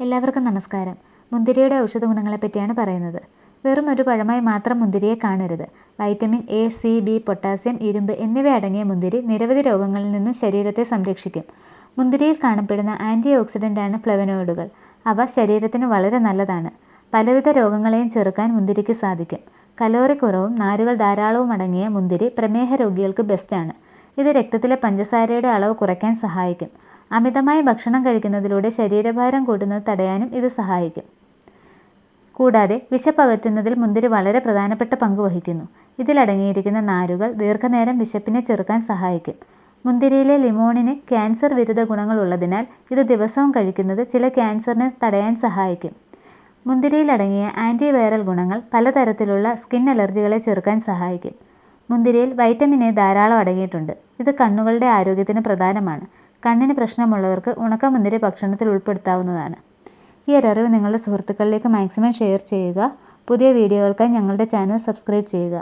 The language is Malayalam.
എല്ലാവർക്കും നമസ്കാരം. മുന്തിരിയുടെ ഔഷധ ഗുണങ്ങളെപ്പറ്റിയാണ് പറയുന്നത്. വെറും ഒരു പഴമായി മാത്രം മുന്തിരിയെ കാണരുത്. Vitamin A C B potassium ഇരുമ്പ് എന്നിവ അടങ്ങിയ മുന്തിരി നിരവധി രോഗങ്ങളിൽ നിന്നും ശരീരത്തെ സംരക്ഷിക്കും. മുന്തിരിയിൽ കാണപ്പെടുന്ന ആന്റി ഓക്സിഡന്റാണ് ഫ്ലവനോയിഡുകൾ. അവ ശരീരത്തിന് വളരെ നല്ലതാണ്. പലവിധ രോഗങ്ങളെയും ചെറുക്കാൻ മുന്തിരിക്ക് സാധിക്കും. കലോറി കുറവും നാരുകൾ ധാരാളവും അടങ്ങിയ മുന്തിരി പ്രമേഹ രോഗികൾക്ക് ബെസ്റ്റാണ് ഇത് രക്തത്തിലെ പഞ്ചസാരയുടെ അളവ് കുറയ്ക്കാൻ സഹായിക്കും. അമിതമായി ഭക്ഷണം കഴിക്കുന്നതിലൂടെ ശരീരഭാരം കൂട്ടുന്നത് തടയാനും ഇത് സഹായിക്കും. കൂടാതെ വിശപ്പകറ്റുന്നതിൽ മുന്തിരി വളരെ പ്രധാനപ്പെട്ട പങ്ക് വഹിക്കുന്നു. ഇതിലടങ്ങിയിരിക്കുന്ന നാരുകൾ ദീർഘനേരം വിശപ്പിനെ ചെറുക്കാൻ സഹായിക്കും. മുന്തിരിയിലെ ലിമോണിന് ക്യാൻസർ വിരുദ്ധ ഗുണങ്ങളുള്ളതിനാൽ ഇത് ദിവസവും കഴിക്കുന്നത് ചില ക്യാൻസറിനെ തടയാൻ സഹായിക്കും. മുന്തിരിയിലടങ്ങിയ ആന്റി വൈറൽ ഗുണങ്ങൾ പലതരത്തിലുള്ള സ്കിൻ അലർജികളെ ചെറുക്കാൻ സഹായിക്കും. മുന്തിരിയിൽ വൈറ്റമിൻ എ ധാരാളം അടങ്ങിയിട്ടുണ്ട്. ഇത് കണ്ണുകളുടെ ആരോഗ്യത്തിന് പ്രധാനമാണ്. കണ്ണിന് പ്രശ്നമുള്ളവർക്ക് ഉണക്കമുന്തിരി ഭക്ഷണത്തിൽ ഉൾപ്പെടുത്താവുന്നതാണ്. ഈ ഒരു അറിവ് നിങ്ങളുടെ സുഹൃത്തുക്കളിലേക്ക് മാക്സിമം ഷെയർ ചെയ്യുക. പുതിയ വീഡിയോകൾക്കായി ഞങ്ങളുടെ ചാനൽ സബ്സ്ക്രൈബ് ചെയ്യുക.